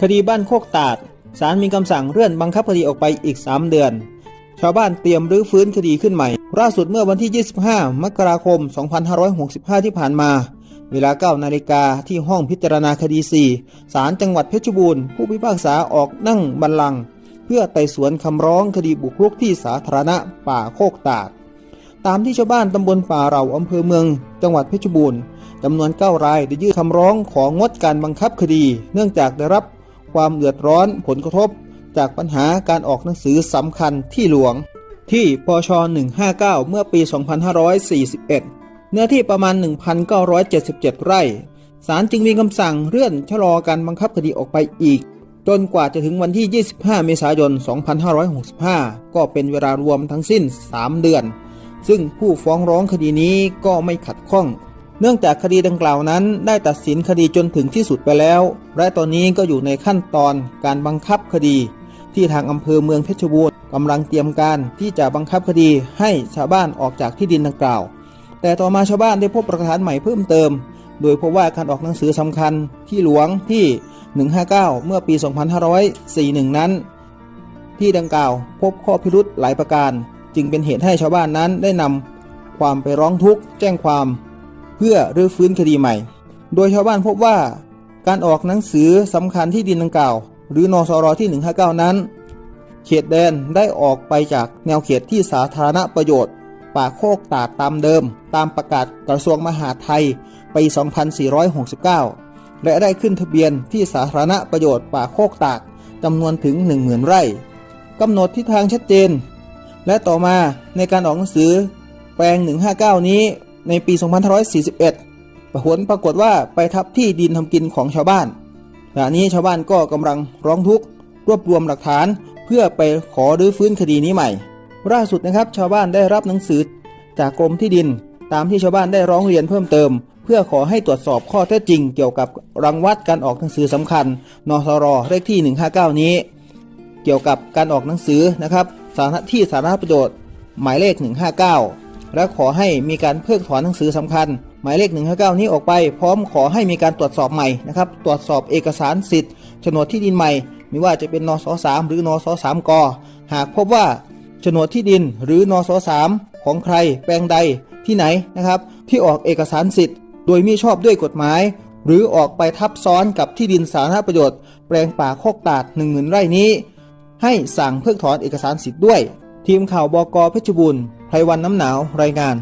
คดีบ้านโคกตาดศาลมีคำสั่งเลื่อนบังคับคดีออกไปอีก 3 เดือน ชาวบ้านเตรียมรื้อฟื้นคดีขึ้นใหม่ ล่าสุดเมื่อวันที่ 25 มกราคม 2565 ที่ผ่านมา เวลา 9 นาฬิกาที่ห้องพิจารณาคดี 4 ศาลจังหวัดเพชรบูรณ์ผู้พิพากษาออกนั่งบัลลังก์เพื่อไต่สวนคำร้องคดีบุกรุกที่สาธารณะป่าโคกตาดตามที่ชาวบ้านตำบลป่าเราอำเภอเมือง จังหวัดเพชรบูรณ์จำนวน 9 รายได้ยื่นคำร้องของงดการบังคับคดี เนื่องจากได้รับ ความเดือดร้อนผลกระทบ จากปัญหาการออกหนังสือสำคัญที่หลวง ที่ปช 159 เมื่อปี 2541 เนื้อที่ประมาณ 1,977 ไร่ศาลจึงมีคำสั่งเลื่อนชะลอการบังคับคดีออกไปอีก จนกว่าจะถึงวันที่ 25 เมษายน 2565 ก็เป็นเวลารวมทั้งสิ้น 3 เดือน ซึ่งผู้ฟ้องร้องคดีนี้ก็ไม่ขัดข้อง เนื่องจากคดีดังกล่าวนั้นได้ตัดสินคดีจนถึงที่สุดไปแล้ว และตอนนี้ก็อยู่ในขั้นตอนการบังคับคดี ที่ทางอำเภอเมืองเพชรบูรณ์กำลังเตรียมการที่จะบังคับคดีให้ชาวบ้านออกจากที่ดินดังกล่าว แต่ต่อมาชาวบ้านได้พบหลักฐานใหม่เพิ่มเติม โดยพบว่าการออกหนังสือสำคัญที่หลวงที่ 159 เมื่อปี 2541 นั้น ที่ดังกล่าวพบข้อพิรุธหลายประการ จึงเป็นเหตุให้ชาวบ้านนั้นได้นำความไปร้องทุกข์แจ้งความ พื่อรื้อฟื้นคดีใหม่ โดยชาวบ้านพบว่า การออกหนังสือสำคัญที่ดินดังกล่าว หรือนสรที่ 159 นั้น เขตแดนได้ออกไปจากแนวเขตที่สาธารณประโยชน์ ป่าโคกตาดตามเดิม ตามประกาศกระทรวงมหาดไทยปี 2469 และได้ขึ้นทะเบียนที่สาธารณประโยชน์ป่าโคกตากจำนวนถึง 10,000 ไร่กำหนดทิศทางชัดเจน และต่อมาในการออกหนังสือแปลง 159 นี้ ในปี 2541ผลปรากฏว่าไปทับที่ดินทำกินของชาวบ้านขณะนี้ชาวบ้านก็กำลังร้องทุกข์รวบรวมหลักฐานเพื่อไปขอรื้อฟื้นคดีนี้ใหม่ล่าสุดนะครับชาวบ้านได้รับหนังสือจากกรมที่ดิน ตามที่ชาวบ้านได้ร้องเรียนเพิ่มเติม เพื่อขอให้ตรวจสอบข้อเท็จจริง เกี่ยวกับรังวัดการออกหนังสือสำคัญนสรเลขที่ 159 นี้ เกี่ยวกับการออกหนังสือนะครับสารณที่สาธารณประโยชน์หมายเลข 159 และขอให้มีการเพิกถอนหนังสือสำคัญ หมายเลข 159 นี้ออกไป พร้อมขอให้มีการตรวจสอบใหม่นะครับตรวจสอบเอกสารสิทธิ์โฉนดที่ดินใหม่ไม่ว่าจะเป็นนส3หรือนส3กหากพบว่าโฉนดที่ดินหรือนส3ของใครแปลงใดที่ไหนนะครับ ที่ออกเอกสารสิทธิ์ โดยมิชอบด้วยกฎหมาย หรือออกไปทับซ้อนกับที่ดินสาธารณประโยชน์ แปลงป่าโคกตาด1 0,000ไร่นี้ ให้สั่งเพิกถอนเอกสารสิทธิ์ด้วย ทีมข่าวบกเพชรบุญไพรวันน้ำหนาวรายงาน